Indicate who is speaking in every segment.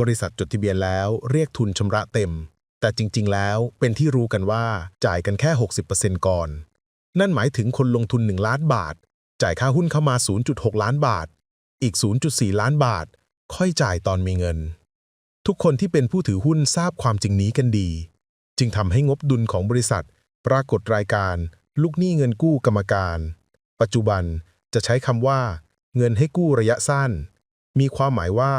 Speaker 1: บริษัทจดทะเบียนแล้วเรียกทุนชำระเต็ม แต่จริง ๆ แล้วเป็นที่รู้กันว่าจ่ายกันแค่ 60%ก่อน นั่นหมายถึงคนลงทุน 1 ล้านบาท จ่ายค่าหุ้นเข้ามา 0.6 ล้านบาท อีก 0.4 ล้านบาท ค่อยจ่ายตอนมีเงิน ทุกคนที่เป็นผู้ถือหุ้นทราบความจริงนี้กันดี จึงทำให้งบดุลของบริษัท ปรากฏรายการ ลูกหนี้เงินกู้กรรมการ ปัจจุบันจะใช้คำว่า เงินให้กู้ระยะสั้น มีความหมายว่า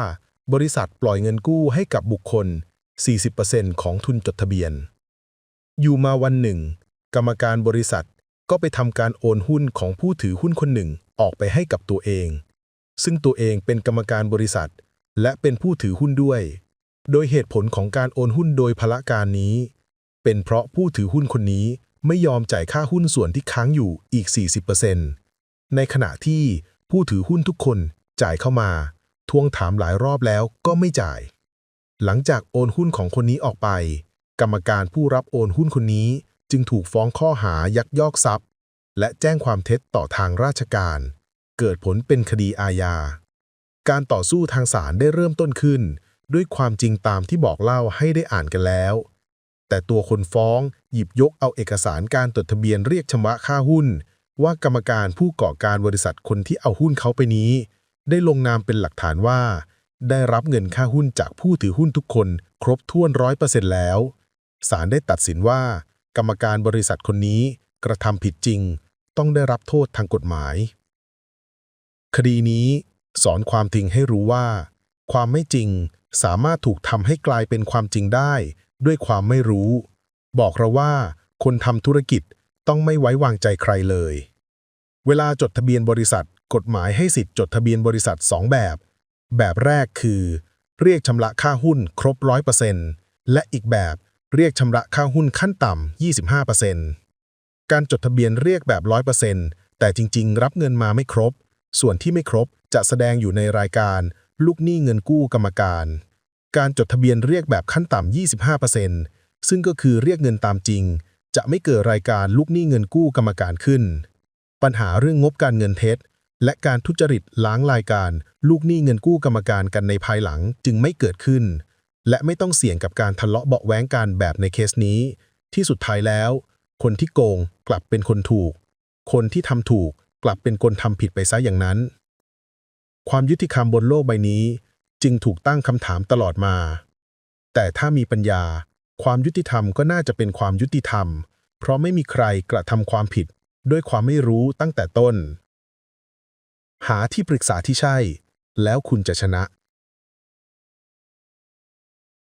Speaker 1: บริษัทปล่อยเงินกู้ให้กับบุคคล 40%ของทุนจดทะเบียน อยู่มาวันหนึ่ง กรรมการบริษัทก็ไปทำการโอนหุ้นของผู้ถือหุ้นคนหนึ่งออกไปให้กับตัวเอง ซึ่งตัวเองเป็นกรรมการบริษัท และเป็นผู้ถือหุ้นด้วย โดยเหตุผลของการโอนหุ้นโดยพละการนี้ เป็นเพราะผู้ถือหุ้นคนนี้ไม่ยอมจ่ายค่าหุ้นส่วนที่ค้างอยู่อีก 40%ในขณะที่ผู้ถือหุ้นทุกคนจ่ายเข้ามา ทวงถามหลายรอบแล้วก็ไม่จ่าย หลังจากโอนหุ้นของคนนี้ออกไป กรรมการผู้รับโอนหุ้นคนนี้จึงถูกฟ้องข้อหายักยอกทรัพย์ และแจ้งความเท็จต่อทางราชการ เกิดผลเป็นคดีอาญา การต่อสู้ทางศาลได้เริ่มต้นขึ้น ด้วยความจริงตามที่บอกเล่าให้ได้อ่านกันแล้ว แต่ตัวคนฟ้องหยิบยกเอาเอกสารการจดทะเบียนเรียกชำระค่าหุ้น ว่ากรรมการผู้ก่อการบริษัทคนที่เอาหุ้นเขาไปนี้ ได้ลงนามเป็นหลักฐานว่า ได้รับเงินค่าหุ้นจากผู้ถือหุ้นทุกคนครบถ้วนร้อยเปอร์เซ็นต์แล้ว ศาลได้ตัดสินว่า กรรมการบริษัทคนนี้กระทำผิดจริง ต้องได้รับโทษทางกฎหมาย คดีนี้สอนความจริงให้รู้ว่า ความไม่จริงสามารถถูกทำให้กลายเป็นความจริงได้ ด้วยความไม่รู้ บอกเราว่า คนทำธุรกิจต้องไม่ไว้วางใจใครเลย เวลาจดทะเบียนบริษัท กฎหมายให้สิทธิ์จดทะเบียนบริษัท 2 แบบ แบบแรกคือ เรียกชำระค่าหุ้นครบ 100%และอีกแบบเรียกชำระค่าหุ้นขั้นต่ำ 25%การจดทะเบียนเรียกแบบ 100%แต่จริง ๆ รับเงินมาไม่ครบ ส่วนที่ไม่ครบจะแสดงอยู่ในรายการ ลูกหนี้เงินกู้กรรมการ การจดทะเบียนเรียกแบบขั้นต่ำ 25%ซึ่งก็คือเรียกเงินตามจริง จะไม่เกิดรายการลูกหนี้เงินกู้กรรมการขึ้น ปัญหาเรื่องงบการเงินเท็จ และการทุจริตล้างรายการ ลูกหนี้เงินกู้กรรมการกันในภายหลังจึงไม่เกิดขึ้น และไม่ต้องเสี่ยงกับการทะเลาะเบาะแว้งกันแบบในเคสนี้ ที่สุดท้ายแล้ว คนที่โกงกลับเป็นคนถูก คนที่ทำถูกกลับเป็นคนทำผิดไปซะอย่างนั้น ความยุติธรรมบนโลกใบนี้ จึงถูกตั้งคำถามตลอดมา แต่ถ้ามีปัญญา ความยุติธรรมก็น่าจะเป็นความยุติธรรม เพราะไม่มีใครกระทำความผิด ด้วยความไม่รู้ตั้งแต่ต้น หาที่ปรึกษาที่ใช่ แล้วคุณจะชนะ